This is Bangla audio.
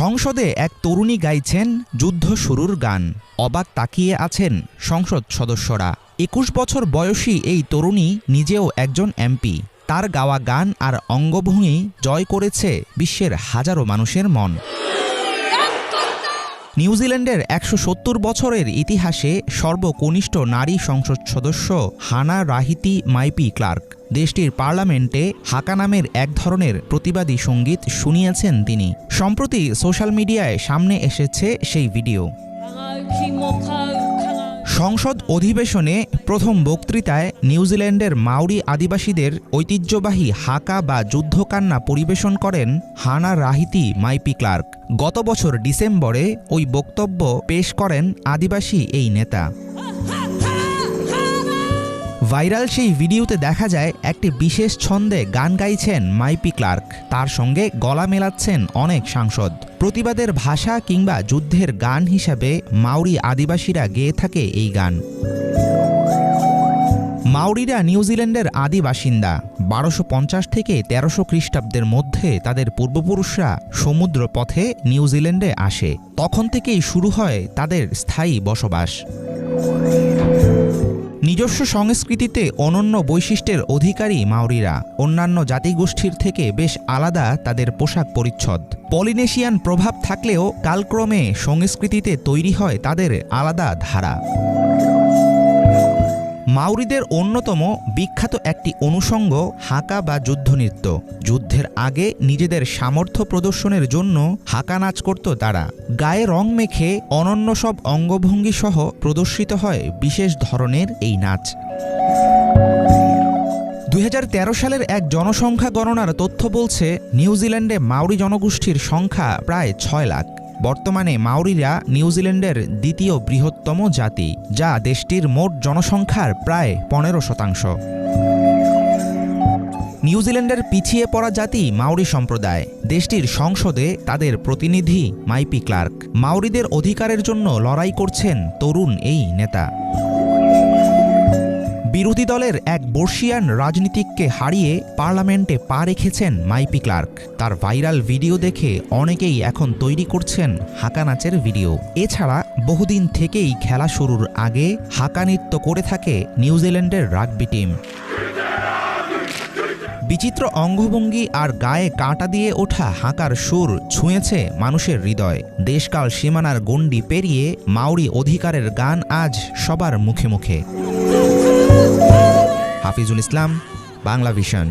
সংসদে এক তরুণী গাইছেন যুদ্ধ শুরুর গান। অবাক তাকিয়ে আছেন সংসদ সদস্যরা। একুশ বছর বয়সী এই তরুণী নিজেও একজন এমপি। তার গাওয়া গান আর অঙ্গভঙ্গি জয় করেছে বিশ্বের হাজারো মানুষের মন। নিউজিল্যান্ডের একশো সত্তর বছরের ইতিহাসে সর্বকনিষ্ঠ নারী সংসদ সদস্য হানা রাহিতি মাইপি ক্লার্ক। দেশটির পার্লামেন্টে হাকা নামের এক ধরনের প্রতিবাদী সংগীত শুনিয়েছেন তিনি। সম্প্রতি সোশ্যাল মিডিয়ায় সামনে এসেছে সেই ভিডিও। সংসদ অধিবেশনে প্রথম বক্তৃতায় নিউজিল্যান্ডের মাউরি আদিবাসীদের ঐতিহ্যবাহী হাকা বা যুদ্ধকান্না পরিবেশন করেন হানা রাহিতি মাইপি ক্লার্ক। গত বছর ডিসেম্বরে ওই বক্তব্য পেশ করেন আদিবাসী এই নেতা। ভাইরাল সেই ভিডিওতে দেখা যায় একটি বিশেষ ছন্দে গান গাইছেন মাইপি ক্লার্ক। তার সঙ্গে গলা মেলাচ্ছেন অনেক সাংসদ। প্রতিবাদের ভাষা কিংবা যুদ্ধের গান হিসাবে মাউরি আদিবাসীরা গেয়ে থাকে এই গান। মাউরিরা নিউজিল্যান্ডের আদি বাসিন্দা। বারোশো পঞ্চাশ থেকে তেরোশো খ্রিস্টাব্দের মধ্যে তাদের পূর্বপুরুষরা সমুদ্র পথে নিউজিল্যান্ডে আসে। তখন থেকেই শুরু হয় তাদের স্থায়ী বসবাস। নিজস্ব সংস্কৃতিতে অনন্য বৈশিষ্ট্যের অধিকারী মাউরিরা অন্যান্য জাতিগোষ্ঠীর থেকে বেশ আলাদা তাদের পোশাক পরিচ্ছদ। পলিনেশিয়ান প্রভাব থাকলেও কালক্রমে সংস্কৃতিতে তৈরি হয় তাদের আলাদা ধারা। মাউরিদের অন্যতম বিখ্যাত একটি অনুষঙ্গ হাকা বা যুদ্ধনৃত্য। যুদ্ধের আগে নিজেদের সামর্থ্য প্রদর্শনের জন্য হাকা নাচ করত তারা। গায়ে রং মেখে অনন্য সব অঙ্গভঙ্গি সহ প্রদর্শিত হয় বিশেষ ধরনের এই নাচ। দু হাজার তেরো সালের এক জনসংখ্যা গণনার তথ্য বলছে, নিউজিল্যান্ডে মাউরি জনগোষ্ঠীর সংখ্যা প্রায় ছয় লাখ। বর্তমানে মাউরিরা নিউজিল্যান্ডের দ্বিতীয় বৃহত্তম জাতি, যা দেশটির মোট জনসংখ্যার প্রায় পনেরো শতাংশ। নিউজিল্যান্ডের পিছিয়ে পড়া জাতি মাউরি সম্প্রদায়। দেশটির সংসদে তাদের প্রতিনিধি মাইপি ক্লার্ক। মাউরিদের অধিকারের জন্য লড়াই করছেন তরুণ এই নেতা। বিরোধী দলের এক বর্ষিয়ান রাজনীতিককে হারিয়ে পার্লামেন্টে পা রেখেছেন মাইপি ক্লার্ক। তার ভাইরাল ভিডিও দেখে অনেকেই এখন তৈরি করছেন হাঁকা নাচের ভিডিও। এছাড়া বহুদিন থেকেই খেলা শুরুর আগে হাঁকা নৃত্য করে থাকে নিউজিল্যান্ডের রাগবি টিম। বিচিত্র অঙ্গভঙ্গি আর গায়ে কাঁটা দিয়ে ওঠা হাঁকার সুর ছুঁয়েছে মানুষের হৃদয়। দেশকাল সীমানার গণ্ডি পেরিয়ে মাউরি অধিকারের গান আজ সবার মুখে মুখে। হাফিজুল ইসলাম বাংলা ভিশন।